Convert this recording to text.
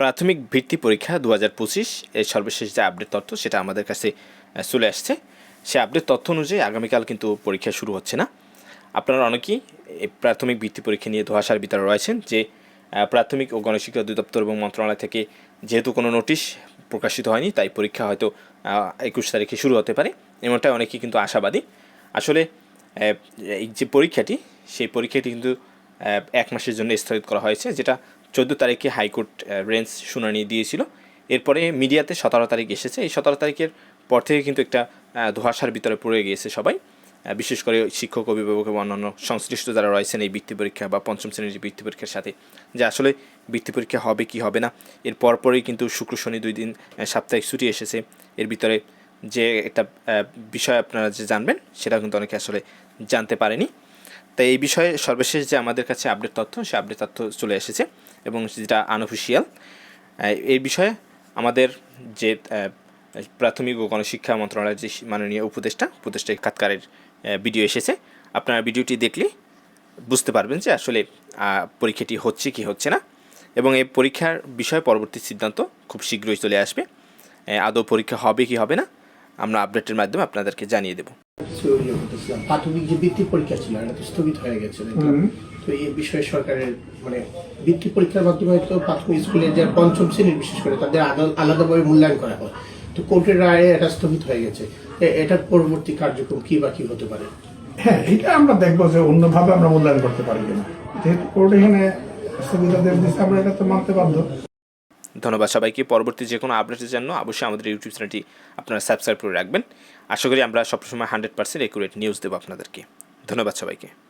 প্রাথমিক ভিত্তি পরীক্ষা দু হাজার পঁচিশ, এর সর্বশেষ যে আপডেট তথ্য সেটা আমাদের কাছে চলে আসছে। সে আপডেট তথ্য অনুযায়ী আগামীকাল কিন্তু পরীক্ষা শুরু হচ্ছে না। আপনারা অনেকেই প্রাথমিক ভিত্তি পরীক্ষা নিয়ে ধোয়াশার ভিতরে রয়েছেন যে প্রাথমিক ও গণশিক্ষা অধিদপ্তর এবং মন্ত্রণালয় থেকে যেহেতু কোনো নোটিশ প্রকাশিত হয়নি, তাই পরীক্ষা হয়তো একুশ তারিখে শুরু হতে পারে। এমনটাই অনেকেই কিন্তু আশাবাদী। আসলে এই যে পরীক্ষাটি, সেই পরীক্ষাটি কিন্তু এক মাসের জন্য স্থগিত করা হয়েছে, যেটা চোদ্দ তারিখে হাইকোর্ট রেঞ্জ শুনানি দিয়েছিল। এরপরে মিডিয়াতে সতেরো তারিখ এসেছে। এই সতেরো তারিখের পর থেকে কিন্তু একটা ধোঁয়াশার ভিতরে পড়ে গিয়েছে সবাই। বিশেষ করে শিক্ষক, অভিভাবক এবং অন্যান্য সংশ্লিষ্ট যারা রয়েছেন এই বৃত্তি পরীক্ষা বা পঞ্চম শ্রেণির বৃত্তি পরীক্ষার সাথে, যে আসলে বৃত্তি পরীক্ষা হবে কি হবে না, এর পরপরই কিন্তু শুক্র, শনি দুই দিন সাপ্তাহিক ছুটি এসেছে। এর ভিতরে যে একটা বিষয় আপনারা যে জানবেন সেটা কিন্তু অনেকে আসলে জানতে পারেনি। তাই এই বিষয়ে সর্বশেষ যে আমাদের কাছে আপডেট তথ্য, সে আপডেট তথ্য চলে এসেছে। এবং যেটা আনঅফিসিয়াল এই বিষয়ে আমাদের যে প্রাথমিক ও গণশিক্ষা মন্ত্রণালয়ের যে মাননীয় উপদেষ্টা উপদেষ্টা কাতকারের ভিডিও এসেছে। আপনারা ভিডিওটি দেখলে বুঝতে পারবেন যে আসলে পরীক্ষাটি হচ্ছে কি হচ্ছে না। এবং এই পরীক্ষার বিষয়ে পরবর্তী সিদ্ধান্ত খুব শীঘ্রই চলে আসবে। আদৌ পরীক্ষা হবে কি হবে না, আমরা আপডেটের মাধ্যমে আপনাদেরকে জানিয়ে দেবো। ইয়ে করতেছিলাম প্রাথমিক যে বৃত্তি পরীক্ষা ছিল এটা তো স্থগিত হয়ে গেছে তো? এই বিষয়ে সরকারের মানে বৃত্তি পরীক্ষার মাধ্যমে তো প্রাথমিক স্কুলের যে পঞ্চম শ্রেণির বিশেষ করে তাদের আলাদা- আলাদাভাবে মূল্যায়ন করা হয়। তো কোর্টের রায়ে এটা স্থগিত হয়ে গেছে। এটার পরবর্তী কার্যক্রম কি বা কি হতে পারে? হ্যাঁ এটা আমরা দেখব যে অন্যভাবে আমরা মূল্যায়ন করতে পারি কিনা। যেহেতু কোর্ট এখানে স্থগিতাদেশ দিচ্ছে আমরা এটা তো মানতে বাধ্য। ধন্যবাদ সবাইকে। পরবর্তী যে কোনো আপডেটের জন্য অবশ্যই আমাদের ইউটিউব চ্যানেলটি আপনারা সাবস্ক্রাইব করে রাখবেন। আশা করি আমরা সবসময় হান্ড্রেড পার্সেন্ট একুরেট নিউজ দেবো আপনাদেরকে। ধন্যবাদ সবাইকে।